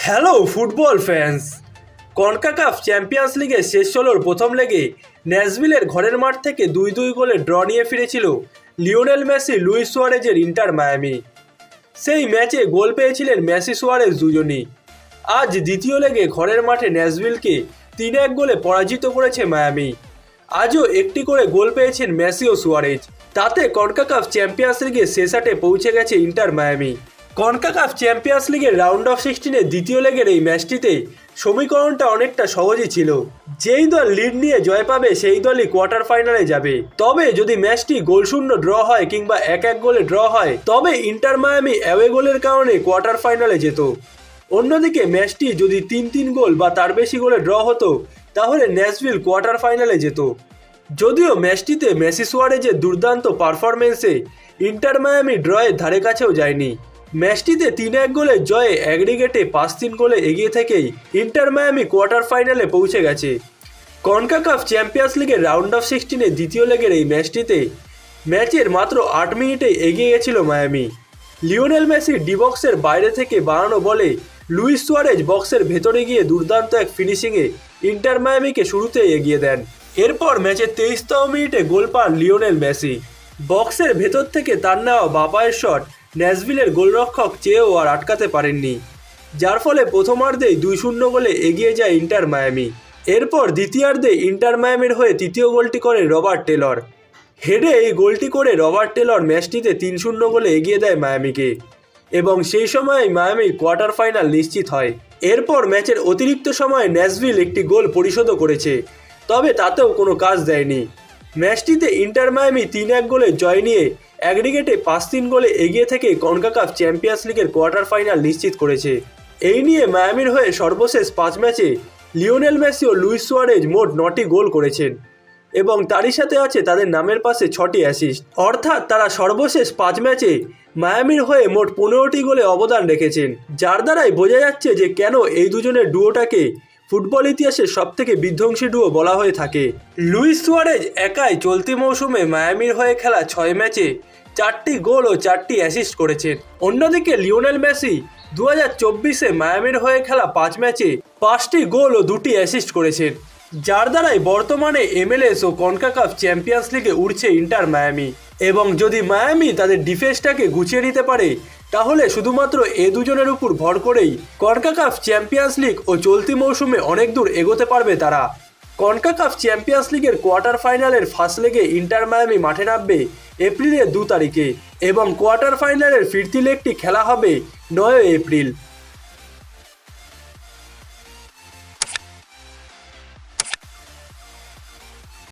Hello football fans Concacaf champions লিগের শেষ ষোলোর প্রথম লেগে ন্যাসভিলের ঘরের মাঠ থেকে দুই দুই গোলে ড্র নিয়ে ফিরেছিল লিওনেল মেসি লুইস সুয়ারেজের ইন্টার মায়ামি সেই ম্যাচে গোল পেয়েছিলেন মেসি সুয়ারেজ দুজনই। আজ দ্বিতীয় লেগে ঘরের মাঠে ন্যাসভিলকে তিন এক গোলে পরাজিত করেছে মায়ামি আজও একটি করে গোল পেয়েছেন মেসি ও সুয়ারেজ তাতে কনকাকাফ চ্যাম্পিয়ন্স লিগের শেষ আটে পৌঁছে গেছে ইন্টার মায়ামি কনকাকাফ চ্যাম্পিয়ন্স লিগের রাউন্ড অফ সিক্সটিনের দ্বিতীয় লেগের এই ম্যাচটিতে সমীকরণটা অনেকটা সহজই ছিল। যেই দল লিড নিয়ে জয় পাবে, সেই দলই কোয়ার্টার ফাইনালে যাবে। তবে যদি ম্যাচটি গোলশূন্য ড্র হয় কিংবা এক এক গোলে ড্র হয়, তবে ইন্টার মায়ামি অ্যাওয়ে গোলের কারণে কোয়ার্টার ফাইনালে যেত। অন্যদিকে ম্যাচটি যদি তিন তিন গোল বা তার বেশি গোলে ড্র হতো, তাহলে ন্যাশভিল কোয়ার্টার ফাইনালে যেত। যদিও ম্যাচটিতে মেসি সুয়ারেজের দুর্দান্ত পারফরমেন্সে ইন্টার মায়ামি ড্রয়ের ধারে কাছেও যায়নি। ম্যাচটিতে তিন এক গোলে জয়ে অ্যাগ্রিগেটে পাঁচ তিন গোলে এগিয়ে থেকেই ইন্টার মায়ামি কোয়ার্টার ফাইনালে পৌঁছে গেছে। কনকাকাফ চ্যাম্পিয়ন্স লিগের রাউন্ড অফ সিক্সটিনের দ্বিতীয় লেগের এই ম্যাচটিতে ম্যাচের মাত্র আট মিনিটে এগিয়ে গেছিল মায়ামি। লিওনেল মেসি ডি বক্সের বাইরে থেকে বাড়ানো বলে লুইস সুয়ারেজ বক্সের ভেতরে গিয়ে দুর্দান্ত এক ফিনিশিংয়ে ইন্টার মায়ামিকে শুরুতে এগিয়ে দেন। এরপর ম্যাচের তেইশতম মিনিটে গোল পান লিওনেল মেসি। বক্সের ভেতর থেকে তার নেওয়া বাপায়ের শট ন্যাসভিলের গোলরক্ষক চেয়েও আর আটকাতে পারেননি। যার ফলে প্রথমার্ধেই দুই শূন্য গোলে এগিয়ে যায় ইন্টার মায়ামি। এরপর দ্বিতীয়ার্ধে ইন্টার মায়ামির হয়ে তৃতীয় গোলটি করে রবার্ট টেলর। হেডে এই গোলটি করে রবার্ট টেলর ম্যাচটিতে তিন শূন্য গোলে এগিয়ে দেয় মায়ামিকে। এবং সেই সময় মায়ামি কোয়ার্টার ফাইনাল নিশ্চিত হয়। এরপর ম্যাচের অতিরিক্ত সময়ে ন্যাসভিল একটি গোল পরিশোধও করেছে। তবে তাতেও কোনো কাজ দেয়নি। ম্যাচটিতে ইন্টার মায়ামি তিন এক গোলে জয় নিয়ে অ্যাগ্রিগেটে পাঁচ তিন গোলে এগিয়ে থেকে কনকাকাফ চ্যাম্পিয়ন্স লিগের কোয়ার্টার ফাইনাল নিশ্চিত করেছে। এই নিয়ে মায়ামির হয়ে সর্বশেষ পাঁচ ম্যাচে লিওনেল মেসি ও লুইস সুয়ারেজ মোট নটি গোল করেছেন এবং তারই সাথে আছে তাদের নামের পাশে ছটি অ্যাসিস্ট অর্থাৎ তারা সর্বশেষ পাঁচ ম্যাচে মায়ামির হয়ে মোট পনেরোটি গোলে অবদান রেখেছেন, যার দ্বারাই বোঝা যাচ্ছে যে কেন এই দুজনের ডুয়োটাকে ফুটবল ইতিহাসের সবথেকে বিধ্বংসী ডুয়ো বলা হয়ে থাকে। লুইস সুয়ারেজ একাই চলতি মৌসুমে মায়ামির হয়ে খেলা ছয় ম্যাচে চারটি গোল ও চারটি অ্যাসিস্ট করেছেন। অন্যদিকে লিওনেল মেসি দু হাজার চব্বিশে মায়ামির হয়ে খেলা পাঁচ ম্যাচে পাঁচটি গোল ও দুটি অ্যাসিস্ট করেছেন। যার দ্বারাই বর্তমানে এমএলএস ও কনকাকাফ চ্যাম্পিয়ন্স লিগে উঠছে ইন্টার মায়ামি। এবং যদি মায়ামি তাদের ডিফেন্সটাকে গুছিয়ে নিতে পারে তাহলে শুধুমাত্র এ দুজনের উপর ভর করেই কনকাকাফ চ্যাম্পিয়ন্স লিগ ও চলতি মৌসুমে অনেক দূর এগোতে পারবে তারা। কনকাকাফ চ্যাম্পিয়ন্স লিগের কোয়ার্টার ফাইনালের ফার্স্ট লেগে ইন্টার মায়ামি মাঠে নামবে এপ্রিলের দু তারিখে এবং কোয়ার্টার ফাইনালের ফিরতি লেগটি খেলা হবে নয় এপ্রিল।